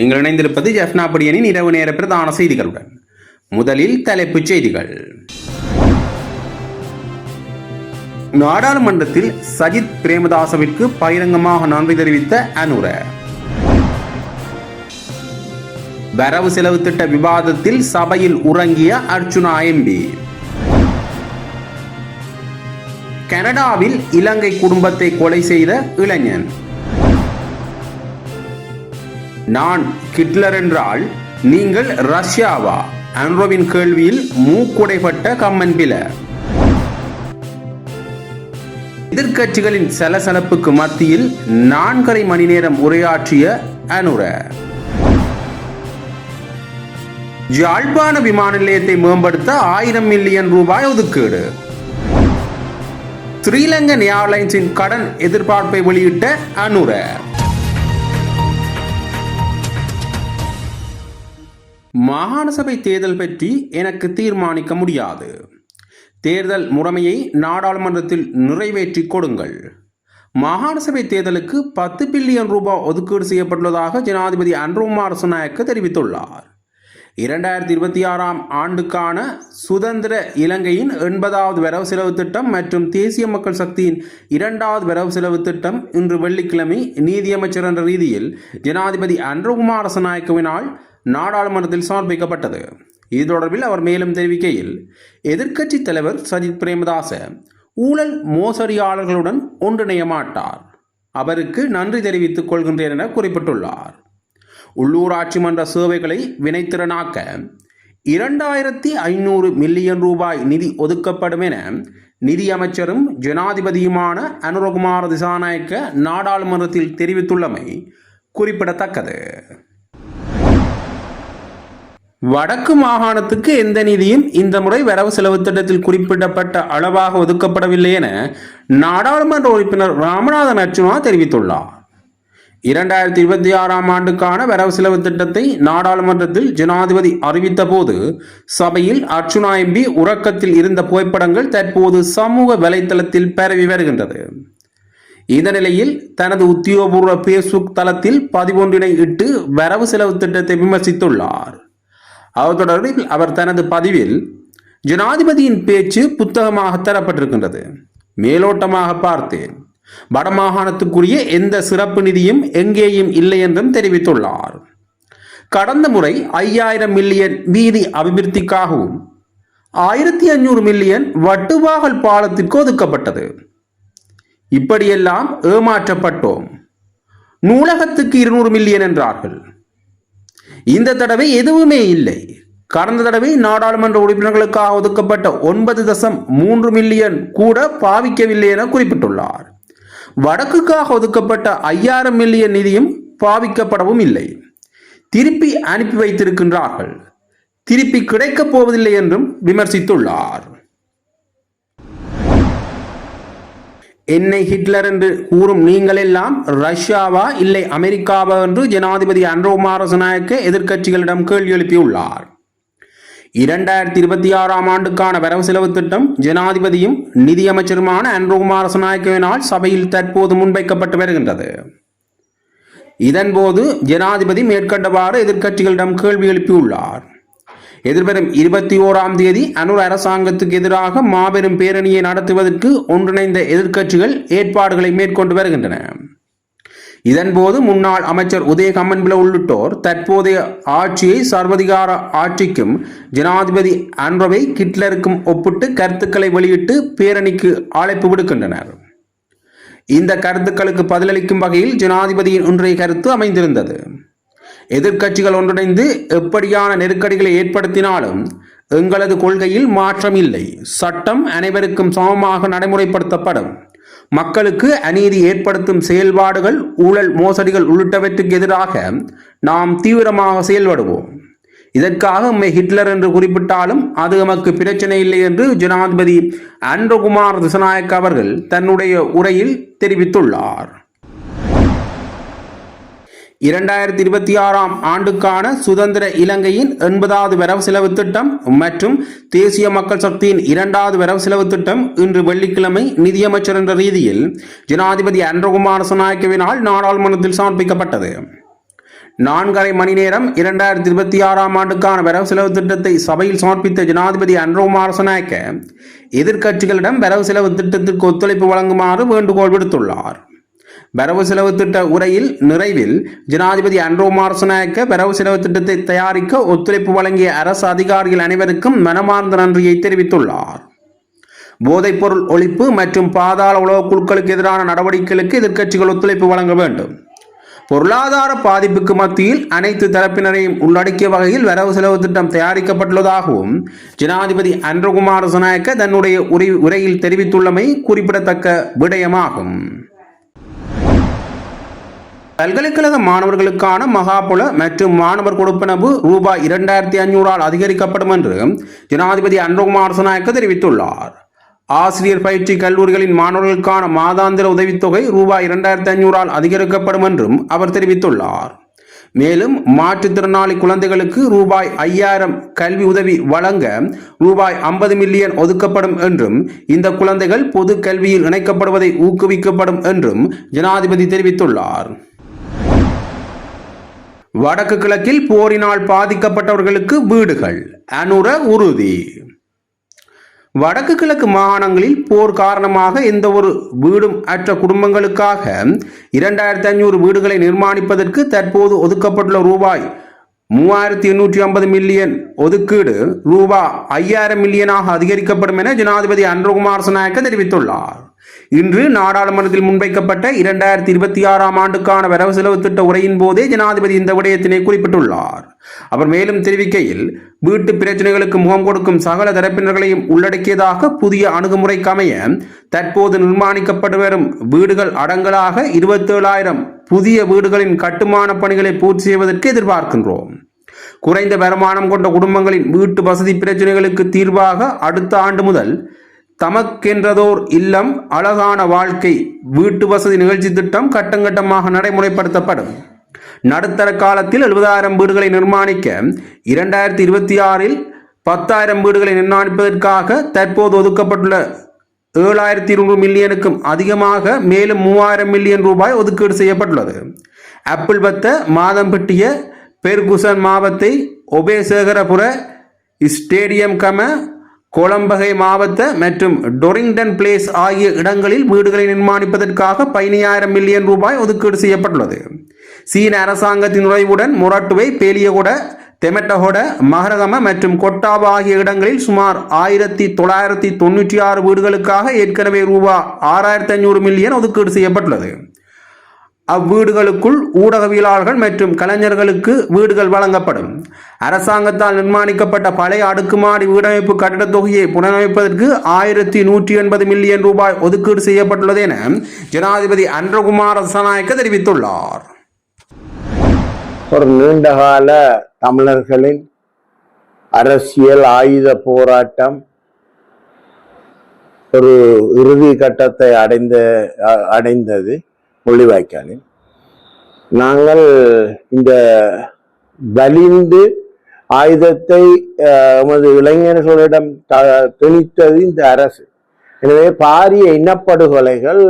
நீங்கள் இணைந்திருப்பது ஜெஃப்னா படியனின் இரவு நேர பிரதான செய்திகளுடன். முதலில் தலைப்புச் செய்திகள். நாடாளுமன்றத்தில் சஜித் பிரேமதாசவிற்கு பகிரங்கமாக நன்றி தெரிவித்த அனுர. வரவு செலவு திட்ட விவாதத்தில் சபையில் உறங்கிய அர்ச்சுனா எம்பி கனடாவில் இலங்கை குடும்பத்தை கொலை செய்த இளைஞன். நான் ஹிட்லர் என்றால் நீங்கள் ரஷ்யாவா? ஆண்ட்ரோவின் கேள்வியில் மூக்குடைப்பட்ட கம்மன் பில எதிர்க்கட்சிகளின் சலசலப்புக்கு மத்தியில் நான்கரை மணி நேரம் உரையாற்றிய அனுர. யாழ்ப்பாண விமான நிலையத்தை மேம்படுத்த ஆயிரம் மில்லியன் ரூபாய் ஒதுக்கீடு. ஸ்ரீலங்கன் ஏர்லைன்ஸின் கடன் எதிர்பார்ப்பை வெளியிட்ட அனுர. மாகாண சபை தேர்தல் பற்றி எனக்கு தீர்மானிக்க முடியாது. தேர்தல் முறைமையை நாடாளுமன்றத்தில் நிறைவேற்றி கொடுங்கள். மாகாண சபை தேர்தலுக்கு பத்து பில்லியன் ரூபாய் ஒதுக்கீடு செய்யப்பட்டுள்ளதாக ஜனாதிபதி அன்ருகுமார் சுநாயக்க தெரிவித்துள்ளார். இரண்டாயிரத்தி இருபத்தி ஆறாம் ஆண்டுக்கான சுதந்திர இலங்கையின் எண்பதாவது வரவு செலவு திட்டம் மற்றும் தேசிய மக்கள் சக்தியின் இரண்டாவது வரவு செலவு திட்டம் இன்று வெள்ளிக்கிழமை நீதியமைச்சர் என்ற ரீதியில் ஜனாதிபதி அன்ருகுமார் சநாயக்கவினால் நாடாளுமன்றத்தில் சமர்ப்பிக்கப்பட்டது. இது தொடர்பில் அவர் மேலும் தெரிவிக்கையில் எதிர்க்கட்சித் தலைவர் சஜித் பிரேமதாச ஊழல் மோசடியாளர்களுடன் ஒன்றிணைய மாட்டார். அவருக்கு நன்றி தெரிவித்துக் கொள்கின்றேன் என குறிப்பிட்டுள்ளார். உள்ளூராட்சி மன்ற சேவைகளை வினைத்திறனாக்க இரண்டாயிரத்தி ஐநூறு மில்லியன் ரூபாய் நிதி ஒதுக்கப்படும் என நிதியமைச்சரும் ஜனாதிபதியுமான அனுரகுமார் திசாநாயக்க நாடாளுமன்றத்தில் தெரிவித்துள்ளமை குறிப்பிடத்தக்கது. வடக்கு மாகாணத்துக்கு எந்த நிதியும் இந்த முறை வரவு செலவு திட்டத்தில் குறிப்பிடப்பட்ட அளவாக ஒதுக்கப்படவில்லை என நாடாளுமன்ற உறுப்பினர் ராமநாதன் அர்ச்சுனா தெரிவித்துள்ளார். இரண்டாயிரத்தி இருபத்தி ஆறாம் ஆண்டுக்கான வரவு செலவு திட்டத்தை நாடாளுமன்றத்தில் ஜனாதிபதி அறிவித்த போது சபையில் அர்ச்சுனா எம்பி உறக்கத்தில் இருந்த புகைப்படங்கள் தற்போது சமூக வலைத்தளத்தில் பரவி வருகின்றது. இந்த நிலையில் தனது உத்தியோகபூர்வ பேஸ்புக் தளத்தில் பதிவொன்றினை இட்டு வரவு செலவு திட்டத்தை விமர்சித்துள்ளார். அது தொடர்பில் அவர் தனது பதிவில் ஜனாதிபதியின் பேச்சு புத்தகமாக தரப்பட்டிருக்கின்றது. மேலோட்டமாக பார்த்தேன். வடமாகாணத்துக்குரிய எந்த சிறப்பு நிதியும் எங்கேயும் இல்லை என்றும் தெரிவித்துள்ளார். கடந்த முறை ஐயாயிரம் மில்லியன் வீதி அபிவிருத்திக்காகவும் ஆயிரத்தி அஞ்சூறு மில்லியன் வட்டுவாகல் பாலத்திற்கு ஒதுக்கப்பட்டது. இப்படியெல்லாம் ஏமாற்றப்பட்டோம். நூலகத்துக்கு இருநூறு மில்லியன் என்றார்கள். இந்த தடவை எதுவுமே இல்லை. கடந்த தடவை நாடாளுமன்ற உறுப்பினர்களுக்காக ஒதுக்கப்பட்ட ஒன்பது தசம் மூன்று மில்லியன் கூட பாவிக்கவில்லை என குறிப்பிட்டுள்ளார். வடக்குக்காக ஒதுக்கப்பட்ட ஐயாயிரம் மில்லியன் நிதியும் பாவிக்கப்படவும் இல்லை. திருப்பி அனுப்பி வைத்திருக்கின்றார்கள். திருப்பி கிடைக்கப் போவதில்லை என்றும் விமர்சித்துள்ளார். என்னை ஹிட்லர் என்று கூறும் நீங்கள் எல்லாம் ரஷ்யாவா இல்லை அமெரிக்காவா என்று ஜனாதிபதி அன்ரோகுமார நாயக்க எதிர்க்கட்சிகளிடம் கேள்வி எழுப்பியுள்ளார். இரண்டாயிரத்தி இருபத்தி ஆறாம் ஆண்டுக்கான வரவு செலவு திட்டம் ஜனாதிபதியும் நிதியமைச்சருமான அன்ரோகுமார நாயக்கவினால் சபையில் தற்போது முன்வைக்கப்பட்டு வருகின்றது. இதன்போது ஜனாதிபதி மேற்கண்டவாறு எதிர்க்கட்சிகளிடம் கேள்வி எழுப்பியுள்ளார். எதிர்வரும் இருபத்தி ஓராம் தேதி அனுர் அரசாங்கத்துக்கு எதிராக மாபெரும் பேரணியை நடத்துவதற்கு ஒன்றிணைந்த எதிர்க்கட்சிகள் ஏற்பாடுகளை மேற்கொண்டு வருகின்றன. இதன்போது முன்னாள் அமைச்சர் உதயகம்மன்பில உள்ளிட்டோர் தற்போதைய ஆட்சியை சர்வதிகார ஆட்சிக்கும் ஜனாதிபதி அன்றவை கிட்லருக்கும் ஒப்பிட்டு கருத்துக்களை வெளியிட்டு பேரணிக்கு அழைப்பு விடுக்கின்றனர். இந்த கருத்துக்களுக்கு பதிலளிக்கும் வகையில் ஜனாதிபதியின் இன்றைய கருத்து அமைந்திருந்தது. எதிர்க்கட்சிகள் ஒன்றிணைந்து எப்படியான நெருக்கடிகளை ஏற்படுத்தினாலும் எங்களது கொள்கையில் மாற்றம் இல்லை. சட்டம் அனைவருக்கும் சமமாக நடைமுறைப்படுத்தப்படும். மக்களுக்கு அநீதி ஏற்படுத்தும் செயல்பாடுகள் ஊழல் மோசடிகள் உள்ளிட்டவற்றுக்கு எதிராக நாம் தீவிரமாக செயல்படுவோம். இதற்காக உண்மை ஹிட்லர் என்று குறிப்பிட்டாலும் அது நமக்கு பிரச்சனை இல்லை என்று ஜனாதிபதி அன்றகுமார் திசநாயக் அவர்கள் தன்னுடைய உரையில் தெரிவித்துள்ளார். இரண்டாயிரத்தி இருபத்தி ஆறாம் ஆண்டுக்கான சுதந்திர இலங்கையின் எண்பதாவது வரவு செலவு திட்டம் மற்றும் தேசிய மக்கள் சக்தியின் இரண்டாவது வரவு செலவு திட்டம் இன்று வெள்ளிக்கிழமை நிதியமைச்சர் என்ற ரீதியில் ஜனாதிபதி அன்றகுமார் சநாயக்கவினால் நாடாளுமன்றத்தில் சமர்ப்பிக்கப்பட்டது. நான்கரை மணி நேரம் இரண்டாயிரத்தி இருபத்தி ஆறாம் ஆண்டுக்கான வரவு செலவு திட்டத்தை சபையில் சமர்ப்பித்த ஜனாதிபதி அன்றகுமார் சனாயக்க எதிர்க்கட்சிகளிடம் வரவு செலவு திட்டத்திற்கு ஒத்துழைப்பு வழங்குமாறு வேண்டுகோள் விடுத்துள்ளார். வரவு செலவு திட்ட உரையில் நிறைவில் ஜனாதிபதி அன்ரோ சனாயக்க வரவு செலவு திட்டத்தை தயாரிக்க ஒத்துழைப்பு வழங்கிய அரசு அதிகாரிகள் அனைவருக்கும் மனமார்ந்த நன்றியை தெரிவித்துள்ளார் போதைப்பொருள் ஒழிப்பு மற்றும் பாதாள உலக குழுக்களுக்கு எதிரான நடவடிக்கைகளுக்கு எதிர்க்கட்சிகள் ஒத்துழைப்பு வழங்க வேண்டும் பொருளாதார பாதிப்புக்கு மத்தியில் அனைத்து தரப்பினரையும் உள்ளடக்கிய வகையில் வரவு செலவு திட்டம் தயாரிக்கப்பட்டுள்ளதாகவும் ஜனாதிபதி அன்றகுமார் சநாயக்க தன்னுடைய உரை உரையில் தெரிவித்துள்ளமை குறிப்பிடத்தக்க விடயமாகும் பல்கலைக்கழக மாணவர்களுக்கான மகாபுல மற்றும் மாணவர் கொடுப்பனவு ரூபாய் இரண்டாயிரத்தி ஐநூறால் அதிகரிக்கப்படும் என்று ஜனாதிபதி அன்றகுமார் சநாயக்க தெரிவித்துள்ளார். ஆசிரியர் பயிற்சி கல்லூரிகளின் மாணவர்களுக்கான மாதாந்திர உதவித்தொகை ரூபாய் இரண்டாயிரத்தி ஐநூறால் அதிகரிக்கப்படும் என்றும் அவர் தெரிவித்துள்ளார். மேலும் மாற்றுத்திறனாளி குழந்தைகளுக்கு ரூபாய் ஐயாயிரம் கல்வி உதவி வழங்க ரூபாய் ஐம்பது மில்லியன் ஒதுக்கப்படும் என்றும் இந்த குழந்தைகள் பொது கல்வியில் இணைக்கப்படுவதை ஊக்குவிக்கப்படும் என்றும் ஜனாதிபதி தெரிவித்துள்ளார். வடக்கு கிழக்கில் போரினால் பாதிக்கப்பட்டவர்களுக்கு வீடுகள். அனுர உறுதி. வடக்கு கிழக்கு மாகாணங்களில் போர் காரணமாக எந்த ஒரு வீடும் அற்ற குடும்பங்களுக்காக இரண்டாயிரத்தி ஐநூறு வீடுகளை நிர்மாணிப்பதற்கு தற்போது ஒதுக்கப்பட்டுள்ள ரூபாய் மூவாயிரத்தி எண்ணூற்றி ஐம்பது மில்லியன் ஒதுக்கீடு ரூபா ஐயாயிரம் மில்லியனாக அதிகரிக்கப்படும் என ஜனாதிபதி அன்றகுமார் சநாயக்க தெரிவித்துள்ளார். இன்று நாடாளுமன்றத்தில் முன்வைக்கப்பட்ட இரண்டாயிரத்தி இருபத்தி ஆறாம் ஆண்டுக்கான வரவு செலவு திட்ட உரையின் போதே ஜனாதிபதி இந்த விடயத்தினை குறிப்பிட்டுள்ளார். அவர் மேலும் தெரிவிக்கையில் வீட்டு பிரச்சனைகளுக்கு முகம் கொடுக்கும் சகல தரப்பினர்களையும் உள்ளடக்கியதாக புதிய அணுகுமுறைக்கு அமைய தற்போது நிர்மாணிக்கப்பட்டு வரும் வீடுகள் அடங்கலாக இருபத்தேழாயிரம் புதிய வீடுகளின் கட்டுமான பணிகளை பூர்த்தி செய்வதற்கு எதிர்பார்க்கின்றோம். குறைந்த வருமானம் கொண்ட குடும்பங்களின் வீட்டு வசதி பிரச்சனைகளுக்கு தீர்வாக அடுத்த ஆண்டு முதல் தமக்கென்றதோர் இல்லம் அழகான வாழ்க்கை வீட்டு வசதி நிகழ்ச்சி திட்டம் கட்டங்கட்டமாக நடைமுறைப்படுத்தப்படும். நடுத்தர காலத்தில் எழுபதாயிரம் வீடுகளை நிர்மாணிக்க இரண்டாயிரத்தி இருபத்தி ஆறில் பத்தாயிரம் வீடுகளை நிர்மாணிப்பதற்காக தற்போது ஒதுக்கப்பட்டுள்ள ஏழாயிரத்தி இருநூறு மில்லியனுக்கும் அதிகமாக மேலும் மூவாயிரம் மில்லியன் ரூபாய் ஒதுக்கீடு செய்யப்பட்டுள்ளது. ஆப்பிள் பத்த மாதம்பட்டிய பெர்குசன் மாவத்தை ஒபேசேகரபுர ஸ்டேடியம் கம கோலம்பகை மாவட்ட மற்றும் டொரிங்டன் பிளேஸ் ஆகிய இடங்களில் வீடுகளை நிர்மாணிப்பதற்காக பதினையாயிரம் மில்லியன் ரூபாய் ஒதுக்கீடு செய்யப்பட்டுள்ளது. சீன அரசாங்கத்தின் நுழைவுடன் மொரட்டுவை பேலியகுட தெமட்டகொட மகரகம மற்றும் கொட்டாபா ஆகிய இடங்களில் சுமார் ஆயிரத்தி தொள்ளாயிரத்தி தொண்ணூற்றி ஆறு வீடுகளுக்காக ஏற்கனவே ரூபா ஆறாயிரத்தி ஐநூறு மில்லியன் ஒதுக்கீடு செய்யப்பட்டுள்ளது. அவ்வீடுகளுக்குள் ஊடகவியலாளர்கள் மற்றும் கலைஞர்களுக்கு வீடுகள் வழங்கப்படும். அரசாங்கத்தால் நிர்மாணிக்கப்பட்ட பழைய அடுக்குமாடி வீடமைப்பு கட்டடத் தொகையை புனரமைப்பதற்கு ஆயிரத்தி நூற்றி எண்பது மில்லியன் ரூபாய் ஒதுக்கீடு செய்யப்பட்டுள்ளது என ஜனாதிபதி அன்றகுமார் ரசநாயக்க தெரிவித்துள்ளார். ஒரு நீண்டகால தமிழர்களின் அரசியல் ஆயுத போராட்டம் ஒரு இறுதி கட்டத்தை அடைந்த அ- அடைந்தது. முள்ளிவாய்க்காலில் நாங்கள் இந்த வலிந்து ஆயுதத்தை எமது இளைஞர்களிடம் த- திணித்தது இந்த அரசு. எனவே பாரிய இனப்படுகொலைகள்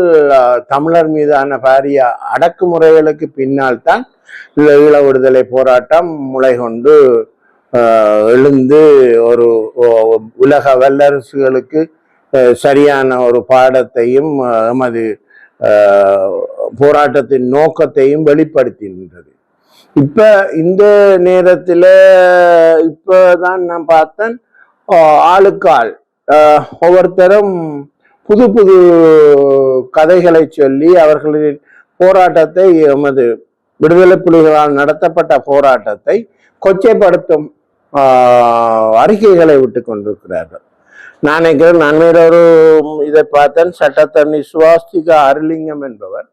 தமிழர் மீதான பாரிய அடக்குமுறைகளுக்கு பின்னால் தான் இந்த ஈழ விடுதலை போராட்டம் முளை கொண்டு எழுந்து ஒரு உலக வல்லரசுகளுக்கு சரியான ஒரு பாடத்தையும் எமது போராட்டத்தின் நோக்கத்தையும் வெளிப்படுத்தியிருந்தது இப்ப இந்த நேரத்தில் இப்பதான் நான் பார்த்தேன் ஆளுக்கால் ஒவ்வொருத்தரும் புது புது கதைகளை சொல்லி அவர்களின் போராட்டத்தை எமது விடுதலை புலிகளால் நடத்தப்பட்ட போராட்டத்தை கொச்சைப்படுத்தும் அறிக்கைகளை விட்டு கொண்டிருக்கிறார்கள். நான் நினைக்கிறேன் நான் ஒரு இதை பார்த்தேன் சட்டத்தண்ணி சுவாஸ்திகா அருளிங்கம் என்பவர்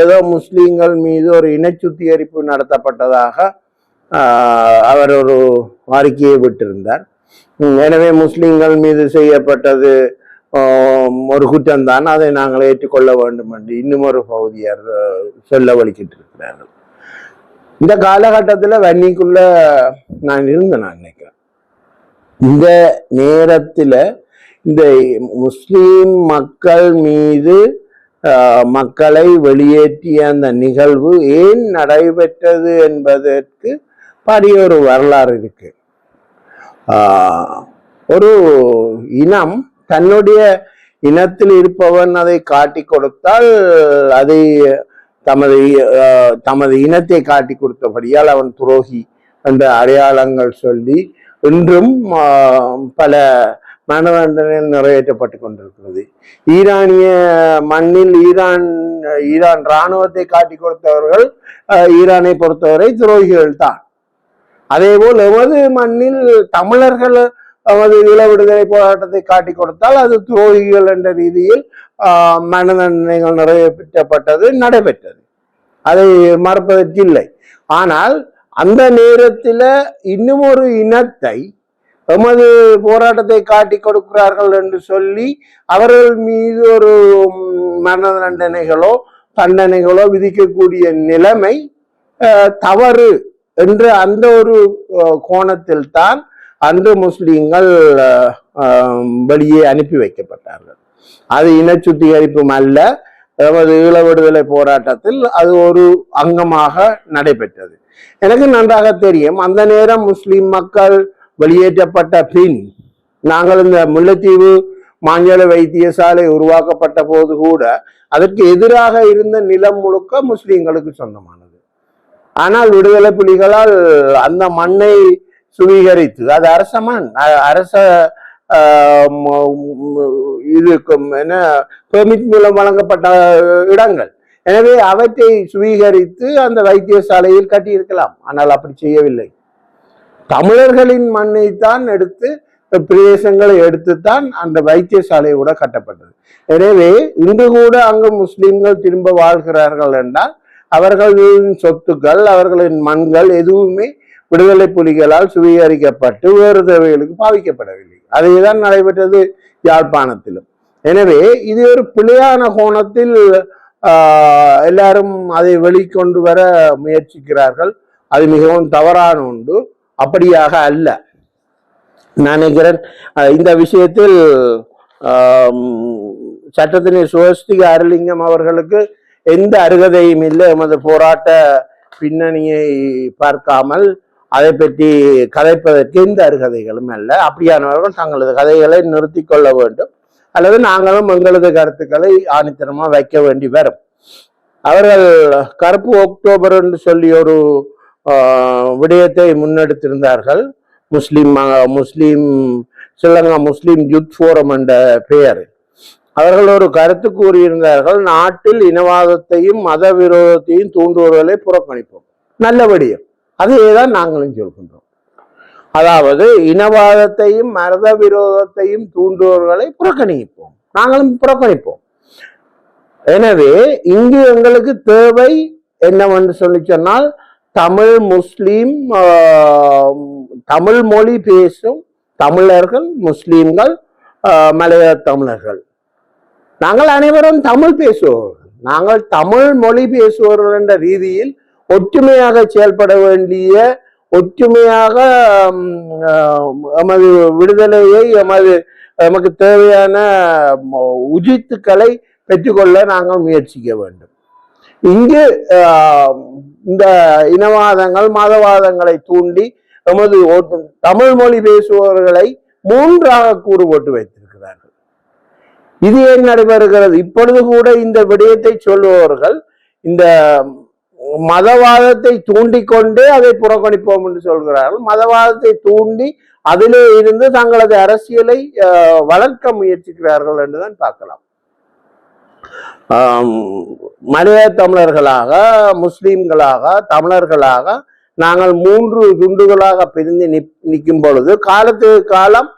ஏதோ முஸ்லீம்கள் மீது ஒரு இன சுத்திகரிப்பு நடத்தப்பட்டதாக அவர் ஒரு அறிக்கையை விட்டிருந்தார். எனவே முஸ்லீம்கள் மீது செய்யப்பட்டது ஒரு குற்றம்தான். அதை நாங்கள் ஏற்றுக்கொள்ள வேண்டும் என்று இன்னும் ஒரு பகுதியார் சொல்ல வலிக்கிட்டு இருக்கிறார்கள் இந்த காலகட்டத்தில் வன்னிக்குள்ள நான் இருந்தேன் நான் நினைக்கிறேன். இந்த நேரத்தில் இந்த முஸ்லீம் மக்கள் மீது மக்களை வெளியேற்றிய அந்த நிகழ்வு ஏன் நடைபெற்றது என்பதற்கு பாரிய ஒரு வரலாறு இருக்கு. ஒரு இனம் தன்னுடைய இனத்தில் இருப்பவன் அதை காட்டி கொடுத்தால் அதை தமது தமது இனத்தை காட்டி கொடுத்தபடியால் அவன் துரோகி என்ற அடையாளங்கள் சொல்லி இன்றும் பல மனதண்டனைகள் நிறைவேற்றப்பட்டு கொண்டிருக்கிறது ஈரானிய மண்ணில் ஈரான் ஈரான் இராணுவத்தை காட்டி கொடுத்தவர்கள் ஈரானை பொறுத்தவரை துரோகிகள் தான். அதேபோல் எமது மண்ணில் தமிழர்கள் நமது ஈழ விடுதலை போராட்டத்தை காட்டி கொடுத்தால் அது துரோகிகள் என்ற ரீதியில் மனதண்டனைகள் நிறைவேற்றப்பட்டது நடைபெற்றது. அதை மறுப்பதற்கில்லை ஆனால் அந்த நேரத்தில் இன்னும் ஒரு இனத்தை எமது போராட்டத்தை காட்டி கொடுக்கிறார்கள் என்று சொல்லி அவர்கள் மீது ஒரு மரண தண்டனைகளோ தண்டனைகளோ விதிக்கக்கூடிய நிலைமை தவறு என்று அந்த ஒரு கோணத்தில் தான் அன்று முஸ்லீம்கள் வெளியே அனுப்பி வைக்கப்பட்டார்கள். அது இன சுத்திகரிப்பும் அல்ல. எமது ஈழ விடுதலை போராட்டத்தில் அது ஒரு அங்கமாக நடைபெற்றது. எனக்கு நன்றாக தெரியும் அந்த நேரம் முஸ்லிம் மக்கள் வெளியேற்றப்பட்ட பின் நாங்கள் இந்த முல்லைத்தீவு மாஞ்சல வைத்தியசாலை உருவாக்கப்பட்ட போது கூட அதற்கு எதிராக இருந்த நிலம் முழுக்க முஸ்லிம்களுக்கு சொந்தமானது. ஆனால் விடுதலை புலிகளால் அந்த மண்ணை சுவீகரித்து அது அரச மண் அ- அரச ஆஹ், இது என்ன பெர்மிட் மூலம் வழங்கப்பட்ட இடங்கள். எனவே அவற்றை சுவீகரித்து அந்த வைத்தியசாலையில் கட்டியிருக்கலாம். ஆனால் அப்படி செய்யவில்லை. தமிழர்களின் மண்ணை தான் எடுத்து பிரதேசங்களை எடுத்துத்தான் அந்த வைத்தியசாலை கூட கட்டப்பட்டது. எனவே இன்று கூட அங்கு முஸ்லிம்கள் திரும்ப வாழ்கிறார்கள் என்றால் அவர்களின் சொத்துக்கள் அவர்களின் மண்கள் எதுவுமே விடுதலை புலிகளால் சுவீகரிக்கப்பட்டு வேறு தேவைகளுக்கு பாவிக்கப்படவில்லை. அதேதான் நடைபெற்றது யாழ்ப்பாணத்திலும். எனவே இது ஒரு பிழையான கோணத்தில் எல்லாரும் அதை வெளிக்கொண்டு வர முயற்சிக்கிறார்கள். அது மிகவும் தவறான ஒன்று. அப்படியாக அல்ல. நான் நினைக்கிறேன் இந்த விஷயத்தில் சட்டத்தினை சுவஸ்திக அருளிங்கம் அவர்களுக்கு எந்த அருகதையும் இல்லை. எமது போராட்ட பின்னணியை பார்க்காமல் அதை பற்றி கதைப்பதற்கு எந்த அருகதைகளும் அல்ல. அப்படியானவர்கள் தங்களது கதைகளை நிறுத்தி கொள்ள வேண்டும். அல்லது நாங்களும் எங்களது கருத்துக்களை ஆணித்தனமாக வைக்க வேண்டி வரும். அவர்கள் கருப்பு அக்டோபர் என்று சொல்லி ஒரு விடயத்தை முன்னெடுத்திருந்தார்கள். முஸ்லீம் ம- Muslim Sri Lanka Muslim youth forum என்ற பெயர். அவர்கள் ஒரு கருத்து கூறியிருந்தார்கள் நாட்டில் இனவாதத்தையும் மத விரோதத்தையும் தூண்டுவர்களை புறக்கணிப்போம். நல்ல விடயம். அதையே தான் நாங்களும் சொல்கின்றோம். அதாவது இனவாதத்தையும் மத விரோதத்தையும் தூண்டுவர்களை புறக்கணிப்போம். நாங்களும் புறக்கணிப்போம். எனவே இங்கு எங்களுக்கு தேவை என்னவென்று சொல்லி சொன்னால் தமிழ் முஸ்லீம் தமிழ் மொழி பேசும் தமிழர்கள் முஸ்லீம்கள் மலையாள தமிழர்கள். நாங்கள் அனைவரும் தமிழ் பேசுவோர்கள் நாங்கள் தமிழ் மொழி பேசுபவர்கள் என்ற ரீதியில் ஒற்றுமையாக செயல்பட வேண்டிய ஒற்றுமையாக எமது விடுதலையை எமது எமக்கு தேவையான உஜித்துக்களை பெற்றுக்கொள்ள நாங்கள் முயற்சிக்க வேண்டும். இங்கு இந்த இனவாதங்கள் மதவாதங்களை தூண்டி நமது தமிழ் மொழி பேசுபவர்களை மூன்றாக கூறு போட்டு வைத்திருக்கிறார்கள். இது ஏன் நடைபெறுகிறது? இப்பொழுது கூட இந்த விடயத்தை சொல்லுபவர்கள் இந்த மதவாதத்தை தூண்டிக்கொண்டே அதை புறக்கணிப்போம் என்று சொல்கிறார்கள். மதவாதத்தை தூண்டி அதிலே இருந்து தங்களது அரசியலை வளர்க்க முயற்சிக்கிறார்கள் என்றுதான் பார்க்கலாம். மனித மலைய தமிழர்களாக முஸ்லீம்களாக தமிழர்களாக நாங்கள் மூன்று துண்டுகளாக பிரிந்து நிப்- நிற்கும் பொழுது காலத்துக்கு காலம்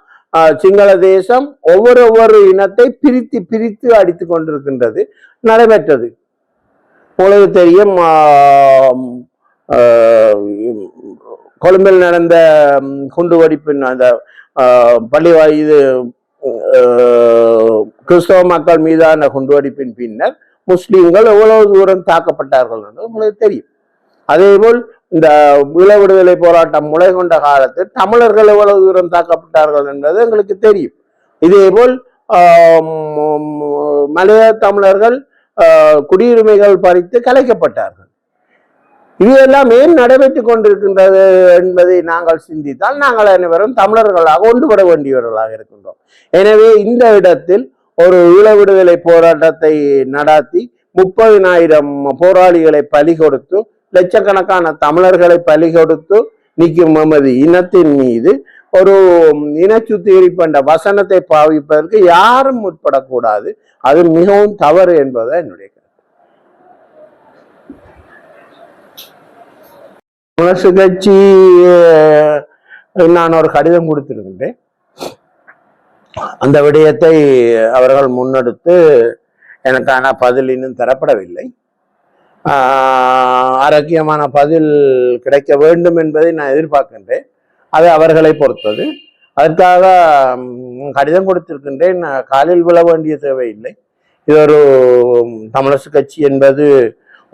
சிங்கள தேசம் ஒவ்வொரு ஒவ்வொரு இனத்தை பிரித்து பிரித்து அடித்து கொண்டிருக்கின்றது நடைபெற்றது. உங்களுக்கு தெரியும் கொழும்பில் நடந்த குண்டு குண்டுவெடிப்பின் அந்த பள்ளி இது கிறிஸ்தவ மக்கள் மீதான குண்டுவெடிப்பின் பின்னர் முஸ்லீம்கள் எவ்வளவு தூரம் தாக்கப்பட்டார்கள் என்று உங்களுக்கு தெரியும். அதேபோல் இந்த ஈழ விடுதலை போராட்டம் முளை கொண்ட காலத்தில் தமிழர்கள் எவ்வளவு தூரம் தாக்கப்பட்டார்கள் என்பது எங்களுக்கு தெரியும். இதேபோல் மலைய தமிழர்கள் குடியுரிமைகள் பறித்து கலைக்கப்பட்டார்கள். இவையெல்லாம் ஏன் நடைபெற்றுக் கொண்டிருக்கின்றது என்பதை நாங்கள் சிந்தித்தால் நாங்கள் அனைவரும் தமிழர்களாக ஒன்றுபட வேண்டியவர்களாக இருக்கின்றோம். எனவே இந்த இடத்தில் ஒரு ஈழ விடுதலை போராட்டத்தை நடாத்தி முப்பதினாயிரம் போராளிகளை பலி கொடுத்து லட்சக்கணக்கான தமிழர்களை பலி கொடுத்து நிற்கும் எமது இனத்தின் மீது ஒரு இன சுத்திகரிப்பு என்ற வசனத்தை பாவிப்பதற்கு யாரும் முற்படக்கூடாது அது மிகவும் தவறு என்பதை என்னுடைய கருத்து. முரசு கட்சி நான் ஒரு கடிதம் கொடுத்திருக்கின்றேன் அந்த விடயத்தை அவர்கள் முன்னெடுத்து எனக்கான பதில் இன்னும் தரப்படவில்லை. ஆரோக்கியமான பதில் கிடைக்க வேண்டும் என்பதை நான் எதிர்பார்க்கின்றேன். அது அவர்களை பொறுத்தது. அதற்காக கடிதம் கொடுத்திருக்கின்றேன். காலில் விழ வேண்டிய தேவையில்லை இது ஒரு தமிழசு தமிழரசு கட்சி என்பது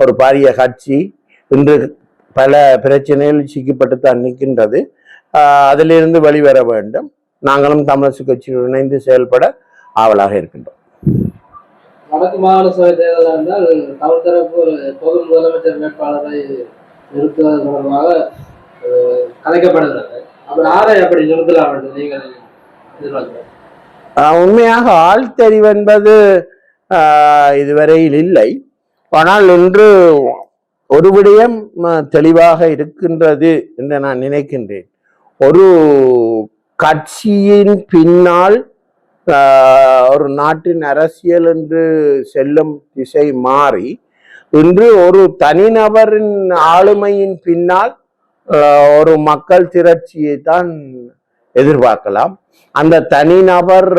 ஒரு பாரிய கட்சி. இன்று பல பிரச்சனைகள் சிக்கப்பட்டு தான் நிற்கின்றது அதிலிருந்து வெளிவர வேண்டும். நாங்களும் தமிழரசு கட்சியுடன் இணைந்து செயல்பட ஆவலாக இருக்கின்றோம். வடக்கு மாகாண சபை தேர்தல் என்றால் தமிழ் தரப்பு ஒரு பொது முதலமைச்சர் வேட்பாளரை நிறுத்துவது தொடர்பாக கலைக்கப்படுகிறது. அப்படி ஆரை அப்படி நிறுத்தலாம் என்று நீங்கள் உண்மையாக ஆள் தெரிவு என்பது ஆஹ் இதுவரையில் இல்லை. ஆனால் இன்று ஒரு விடயம் தெளிவாக இருக்கின்றது என்று நான் நினைக்கின்றேன். ஒரு கட்சியின் பின்னால் ஒரு நாட்டின் அரசியல் என்று செல்லும் திசை மாறி இன்று ஒரு தனிநபரின் ஆளுமையின் பின்னால் ஒரு மக்கள் திரட்சியை தான் எதிர்பார்க்கலாம். அந்த தனிநபர்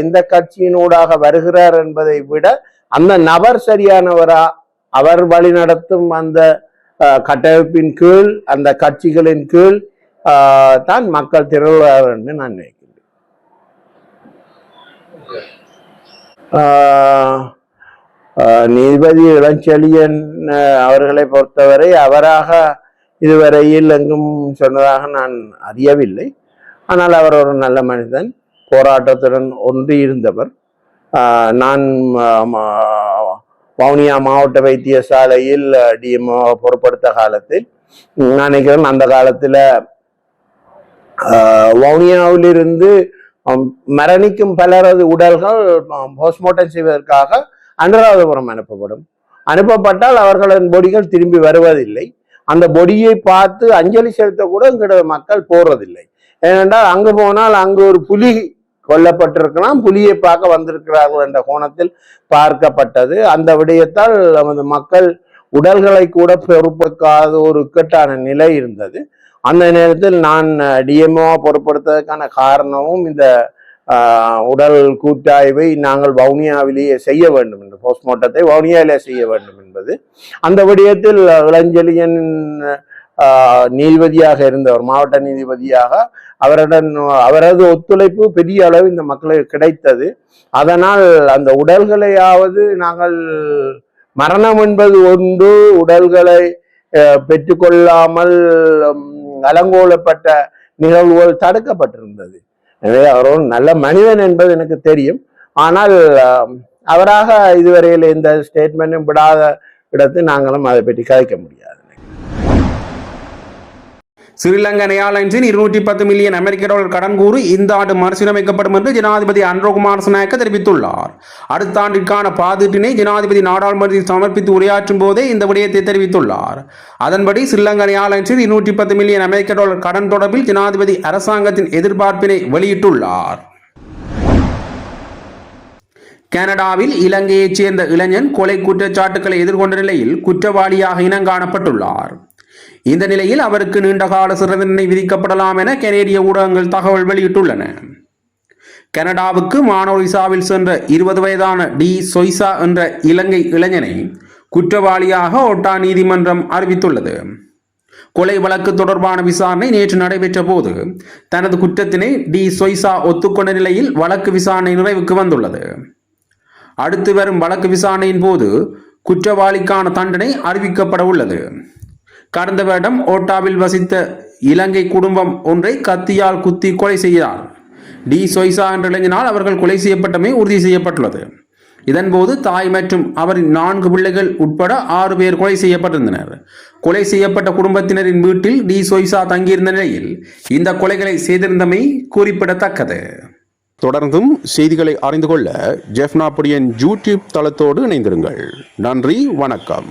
எந்த கட்சியினூடாக வருகிறார் என்பதை விட அந்த நபர் சரியானவரா? அவர் வழிநடத்தும் அந்த கட்டமைப்பின் கீழ் அந்த கட்சிகளின் கீழ் தான் மக்கள் திரள்வார் என்று நான் நினைக்கிறேன். நீதிபதி இளஞ்செழியன் அவர்களை பொறுத்தவரை அவராக இதுவரையில் எங்கும் சொன்னதாக நான் அறியவில்லை. ஆனால் அவர் ஒரு நல்ல மனிதன் போராட்டத்துடன் ஒன்றி இருந்தவர். நான் மா- வவுனியா மாவட்ட வைத்தியசாலையில் டிஎம்ஓ பொறுப்படுத்த காலத்தில் நினைக்கிறேன் அந்த காலத்தில் வவுனியாவிலிருந்து மரணிக்கும் பலரது உடல்கள் போஸ்ட்மார்ட்டம் செய்வதற்காக அனுராதபுரம் அனுப்பப்படும். அனுப்பப்பட்டால் அவர்களின் பொடிகள் திரும்பி வருவதில்லை. அந்த பொடியை பார்த்து அஞ்சலி செலுத்த கூட இங்கிட்ட மக்கள் போறதில்லை. ஏனென்றால் அங்கு போனால் அங்கு ஒரு புலி கொல்லப்பட்டிருக்கலாம் புலியை பார்க்க வந்திருக்கிறார்கள் என்ற கோணத்தில் பார்க்கப்பட்டது. அந்த விடயத்தால் நமது மக்கள் உடல்களை கூட பொறுப்பேற்காத ஒரு இக்கட்டான நிலை இருந்தது. அந்த நேரத்தில் நான் டிஎம்ஓ பொருட்படுத்துவதற்கான காரணமும் இந்த உடல் கூட்டாய்வை நாங்கள் வவுனியாவிலேயே செய்ய வேண்டும் என்று போஸ்ட்மார்ட்டத்தை வவுனியாவிலே செய்ய வேண்டும் என்பது. அந்த விடயத்தில் இளஞ்செழியன் நீதிபதியாக இருந்தவர் மாவட்ட நீதிபதியாக அவருடன் அவரது ஒத்துழைப்பு பெரிய அளவு இந்த மக்களுக்கு கிடைத்தது. அதனால் அந்த உடல்களையாவது நாங்கள் மரணம் என்பது ஒன்று உடல்களை பெற்றுக்கொள்ளாமல் அலங்கோலப்பட்ட நிகழ்வுகள் தடுக்கப்பட்டிருந்தது. எனவே அவர் ஒரு நல்ல மனிதன் என்பது எனக்கு தெரியும். ஆனால் அவராக இதுவரையில் எந்த ஸ்டேட்மெண்ட்டும் விடாத இடத்து நாங்களும் அதை பற்றி கதைக்க முடியாது. ஸ்ரீலங்கன் ஏர்லைன்ஸின் இருநூற்றி பத்து மில்லியன் அமெரிக்க டாலர் கடன் கூறு இந்த ஆண்டு மறுசீரமைக்கப்படும் என்று ஜனாதிபதி அன்ரோகுமார் நாயக்க தெரிவித்துள்ளார். அடுத்த ஆண்டிற்கான பாதீட்டினை ஜனாதிபதி நாடாளுமன்றத்தில் சமர்ப்பித்து உரையாற்றும் போதே இந்த விடயத்தை தெரிவித்துள்ளார். அதன்படி ஸ்ரீலங்கன் ஏர்லைன்ஸின் இருநூற்றி பத்து மில்லியன் அமெரிக்க டாலர் கடன் தொடர்பில் ஜனாதிபதி அரசாங்கத்தின் எதிர்பார்ப்பினை வெளியிட்டுள்ளார். கனடாவில் இலங்கையைச் சேர்ந்த இளைஞன் கொலை குற்றச்சாட்டுகளை எதிர்கொண்ட நிலையில் குற்றவாளியாக இனங்காணப்பட்டுள்ளார். இந்த நிலையில் அவருக்கு நீண்டகால சிறை தண்டனை விதிக்கப்படலாம் என கனேடிய ஊடகங்கள் தகவல் வெளியிட்டுள்ளன. கனடாவுக்கு மாணவர் விசாவில் சென்ற இருபது வயதான டி சொய்சா என்ற இலங்கை இளைஞனை குற்றவாளியாக ஒட்டா நீதிமன்றம் அறிவித்துள்ளது. கொலை வழக்கு தொடர்பான விசாரணை நேற்று நடைபெற்ற போது தனது குற்றத்தினை டி சொய்சா ஒத்துக்கொண்ட நிலையில் வழக்கு விசாரணை நிறைவுக்கு வந்துள்ளது. அடுத்து வரும் வழக்கு விசாரணையின் போது குற்றவாளிக்கான தண்டனை அறிவிக்கப்பட உள்ளது. கடந்த வருடம் ஓட்டாவில் வசித்த இலங்கை குடும்பம் ஒன்றை கத்தியால் குத்தி கொலை செய்தார். டி சொய்சா என்ற இளைஞனால் அவர்கள் கொலை செய்யப்பட்டமை உறுதி செய்யப்பட்டுள்ளது. இதன்போது தாய் மற்றும் அவரின் நான்கு பிள்ளைகள் உட்பட ஆறு பேர் கொலை செய்யப்பட்டிருந்தனர். கொலை செய்யப்பட்ட குடும்பத்தினரின் வீட்டில் டி சொய்சா தங்கியிருந்த நிலையில் இந்த கொலைகளை செய்திருந்தமை குறிப்பிடத்தக்கது. தொடர்ந்தும் செய்திகளை அறிந்து கொள்ள ஜெஃப்னாப்புடியன் யூடியூப் தளத்தோடு இணைந்திருங்கள். நன்றி வணக்கம்.